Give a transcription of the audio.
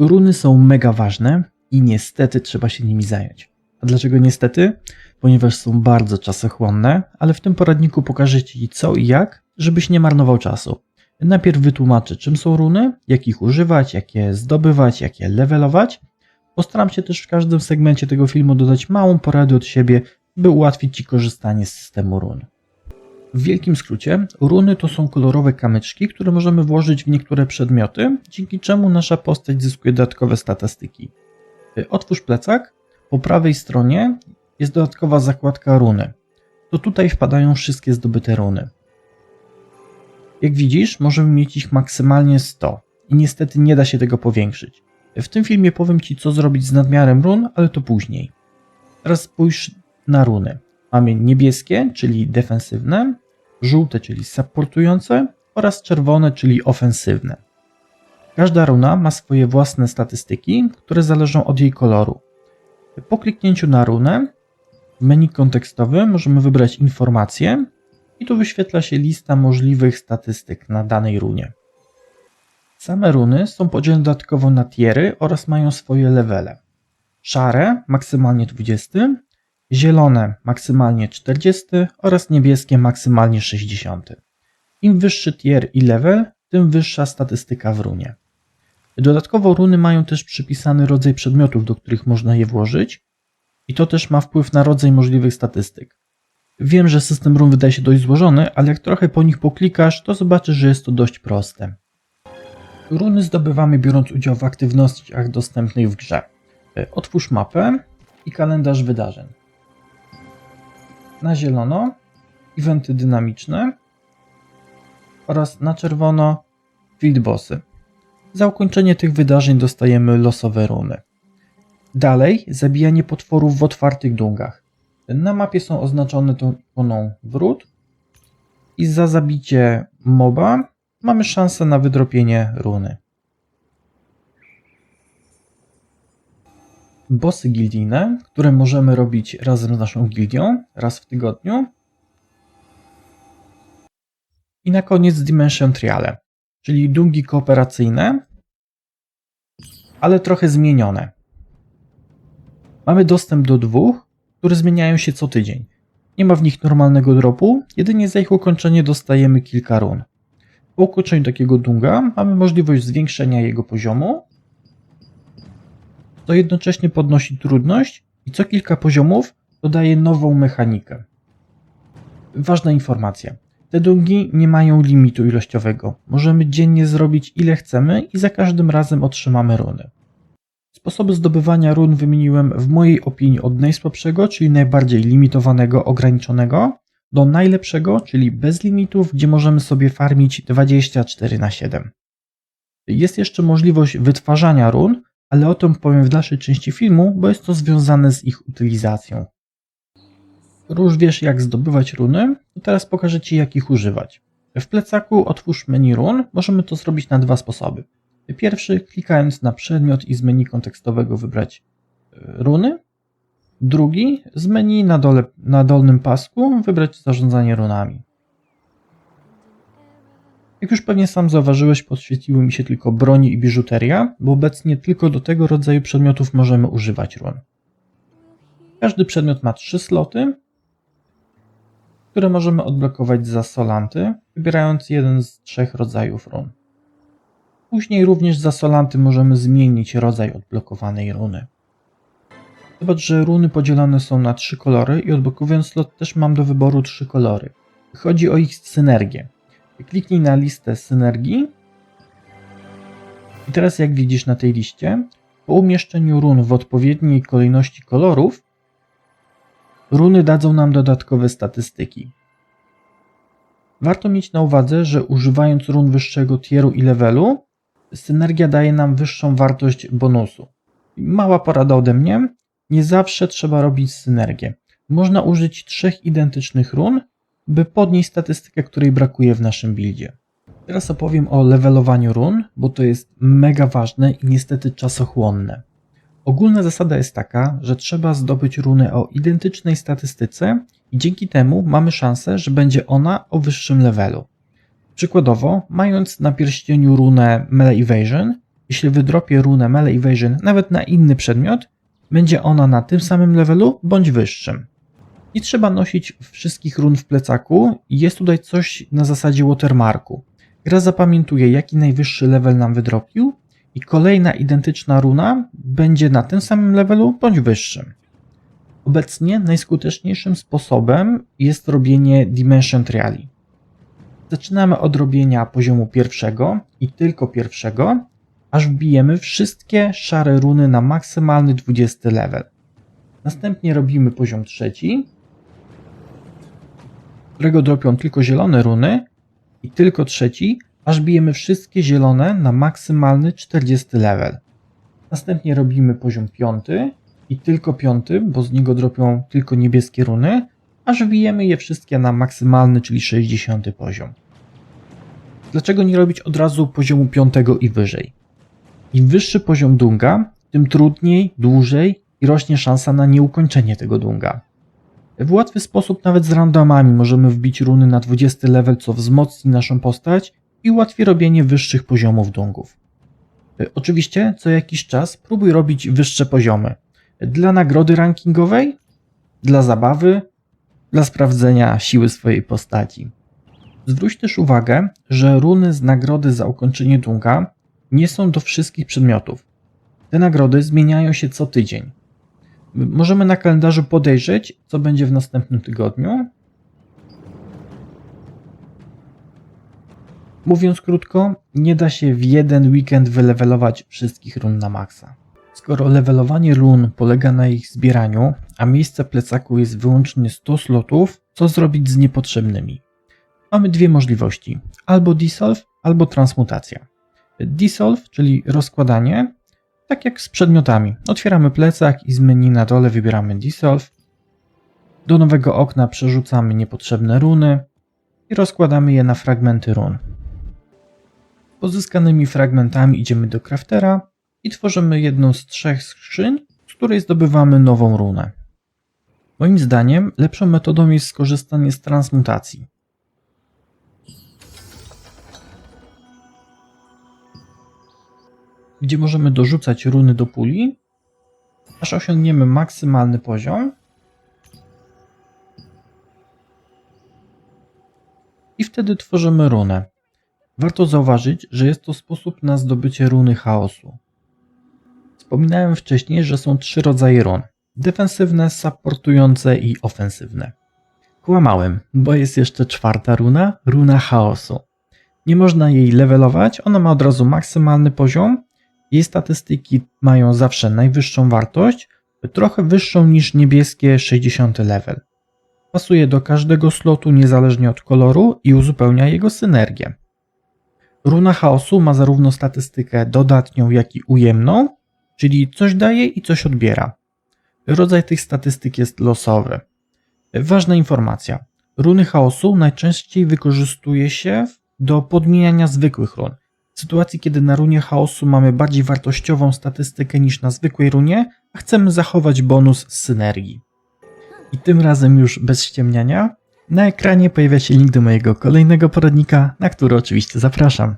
Runy są mega ważne i niestety trzeba się nimi zająć. A dlaczego niestety? Ponieważ są bardzo czasochłonne, ale w tym poradniku pokażę Ci co i jak, żebyś nie marnował czasu. Najpierw wytłumaczę, czym są runy, jak ich używać, jak je zdobywać, jak je levelować. Postaram się też w każdym segmencie tego filmu dodać małą poradę od siebie, by ułatwić Ci korzystanie z systemu run. W wielkim skrócie, runy to są kolorowe kamyczki, które możemy włożyć w niektóre przedmioty, dzięki czemu nasza postać zyskuje dodatkowe statystyki. Otwórz plecak, po prawej stronie jest dodatkowa zakładka runy. To tutaj wpadają wszystkie zdobyte runy. Jak widzisz, możemy mieć ich maksymalnie 100 i niestety nie da się tego powiększyć. W tym filmie powiem Ci, co zrobić z nadmiarem run, ale to później. Teraz spójrz na runy. Mamy niebieskie, czyli defensywne, żółte, czyli supportujące oraz czerwone, czyli ofensywne. Każda runa ma swoje własne statystyki, które zależą od jej koloru. Po kliknięciu na runę w menu kontekstowym możemy wybrać informacje i tu wyświetla się lista możliwych statystyk na danej runie. Same runy są podzielone dodatkowo na tiery oraz mają swoje levele. Szare maksymalnie 20, zielone maksymalnie 40 oraz niebieskie maksymalnie 60. Im wyższy tier i level, tym wyższa statystyka w runie. Dodatkowo runy mają też przypisany rodzaj przedmiotów, do których można je włożyć i to też ma wpływ na rodzaj możliwych statystyk. Wiem, że system run wydaje się dość złożony, ale jak trochę po nich poklikasz, to zobaczysz, że jest to dość proste. Runy zdobywamy biorąc udział w aktywnościach dostępnych w grze. Otwórz mapę i kalendarz wydarzeń. Na zielono eventy dynamiczne oraz na czerwono field bossy. Za ukończenie tych wydarzeń dostajemy losowe runy. Dalej zabijanie potworów w otwartych dungach. Na mapie są oznaczone tą ikoną wrót i za zabicie moba mamy szansę na wydropienie runy. Bossy gildijne, które możemy robić razem z naszą gildią, raz w tygodniu. I na koniec Dimension Triale, czyli dungi kooperacyjne, ale trochę zmienione. Mamy dostęp do dwóch, które zmieniają się co tydzień. Nie ma w nich normalnego dropu, jedynie za ich ukończenie dostajemy kilka run. Po ukończeniu takiego dunga mamy możliwość zwiększenia jego poziomu, to jednocześnie podnosi trudność i co kilka poziomów dodaje nową mechanikę. Ważna informacja. Te dungi nie mają limitu ilościowego. Możemy dziennie zrobić ile chcemy i za każdym razem otrzymamy runy. Sposoby zdobywania run wymieniłem w mojej opinii od najsłabszego, czyli najbardziej limitowanego, ograniczonego, do najlepszego, czyli bez limitów, gdzie możemy sobie farmić 24 na 7. Jest jeszcze możliwość wytwarzania run, ale o tym powiem w dalszej części filmu, bo jest to związane z ich utylizacją. Już wiesz jak zdobywać runy, to teraz pokażę Ci jak ich używać. W plecaku otwórz menu run, możemy to zrobić na dwa sposoby. Pierwszy, klikając na przedmiot i z menu kontekstowego wybrać e, runy. Drugi, z menu na, dole, na dolnym pasku wybrać zarządzanie runami. Jak już pewnie sam zauważyłeś, podświetliły mi się tylko broni i biżuteria, bo obecnie tylko do tego rodzaju przedmiotów możemy używać run. Każdy przedmiot ma trzy sloty, które możemy odblokować za solanty, wybierając jeden z trzech rodzajów run. Później również za solanty możemy zmienić rodzaj odblokowanej runy. Zobacz, że runy podzielone są na trzy kolory i odblokowując slot też mam do wyboru trzy kolory. Chodzi o ich synergię. Kliknij na listę synergii i teraz jak widzisz na tej liście, po umieszczeniu run w odpowiedniej kolejności kolorów, runy dadzą nam dodatkowe statystyki. Warto mieć na uwadze, że używając run wyższego tieru i levelu, synergia daje nam wyższą wartość bonusu. Mała porada ode mnie, nie zawsze trzeba robić synergię. Można użyć trzech identycznych run, by podnieść statystykę, której brakuje w naszym buildzie. Teraz opowiem o levelowaniu run, bo to jest mega ważne i niestety czasochłonne. Ogólna zasada jest taka, że trzeba zdobyć runę o identycznej statystyce i dzięki temu mamy szansę, że będzie ona o wyższym levelu. Przykładowo, mając na pierścieniu runę Melee Evasion, jeśli wydropię runę Melee Evasion nawet na inny przedmiot, będzie ona na tym samym levelu bądź wyższym. Nie trzeba nosić wszystkich run w plecaku jest tutaj coś na zasadzie watermarku. Gra zapamiętuje jaki najwyższy level nam wydropił i kolejna identyczna runa będzie na tym samym levelu bądź wyższym. Obecnie najskuteczniejszym sposobem jest robienie Dimension Triali. Zaczynamy od robienia poziomu pierwszego i tylko pierwszego, aż wbijemy wszystkie szare runy na maksymalny 20 level. Następnie robimy poziom trzeci, którego dropią tylko zielone runy i tylko trzeci, aż bijemy wszystkie zielone na maksymalny 40 level. Następnie robimy poziom piąty i tylko piąty, bo z niego dropią tylko niebieskie runy, aż wbijemy je wszystkie na maksymalny, czyli 60 poziom. Dlaczego nie robić od razu poziomu piątego i wyżej? Im wyższy poziom dunga, tym trudniej, dłużej i rośnie szansa na nieukończenie tego dunga. W łatwy sposób, nawet z randomami, możemy wbić runy na 20 level, co wzmocni naszą postać i ułatwi robienie wyższych poziomów dungów. Y, Oczywiście, co jakiś czas próbuj robić wyższe poziomy. Dla nagrody rankingowej, dla zabawy, dla sprawdzenia siły swojej postaci. Zwróć też uwagę, że runy z nagrody za ukończenie dunga nie są do wszystkich przedmiotów. Te nagrody zmieniają się co tydzień. Możemy na kalendarzu podejrzeć, co będzie w następnym tygodniu. Mówiąc krótko, nie da się w jeden weekend wylewelować wszystkich run na maksa. Skoro levelowanie run polega na ich zbieraniu, a miejsce plecaku jest wyłącznie 100 slotów, co zrobić z niepotrzebnymi? Mamy dwie możliwości: albo dissolve, albo transmutacja. Dissolve, czyli rozkładanie, tak jak z przedmiotami. Otwieramy plecak i z menu na dole wybieramy Dissolve. Do nowego okna przerzucamy niepotrzebne runy i rozkładamy je na fragmenty run. Pozyskanymi fragmentami idziemy do craftera i tworzymy jedną z trzech skrzyń, z której zdobywamy nową runę. Moim zdaniem lepszą metodą jest skorzystanie z transmutacji. Gdzie możemy dorzucać runy do puli, aż osiągniemy maksymalny poziom. I wtedy tworzymy runę. Warto zauważyć, że jest to sposób na zdobycie runy chaosu. Wspominałem wcześniej, że są trzy rodzaje run: defensywne, supportujące i ofensywne. Kłamałem, bo jest jeszcze czwarta runa runa chaosu. Nie można jej levelować, ona ma od razu maksymalny poziom jej statystyki mają zawsze najwyższą wartość, trochę wyższą niż niebieskie 60 level. Pasuje do każdego slotu niezależnie od koloru i uzupełnia jego synergię. Runa chaosu ma zarówno statystykę dodatnią, jak i ujemną, czyli coś daje i coś odbiera. Rodzaj tych statystyk jest losowy. Ważna informacja. Runy chaosu najczęściej wykorzystuje się do podmieniania zwykłych run. W sytuacji, kiedy na runie chaosu mamy bardziej wartościową statystykę niż na zwykłej runie, a chcemy zachować bonus synergii. I tym razem już bez ściemniania, na ekranie pojawia się link do mojego kolejnego poradnika, na który oczywiście zapraszam.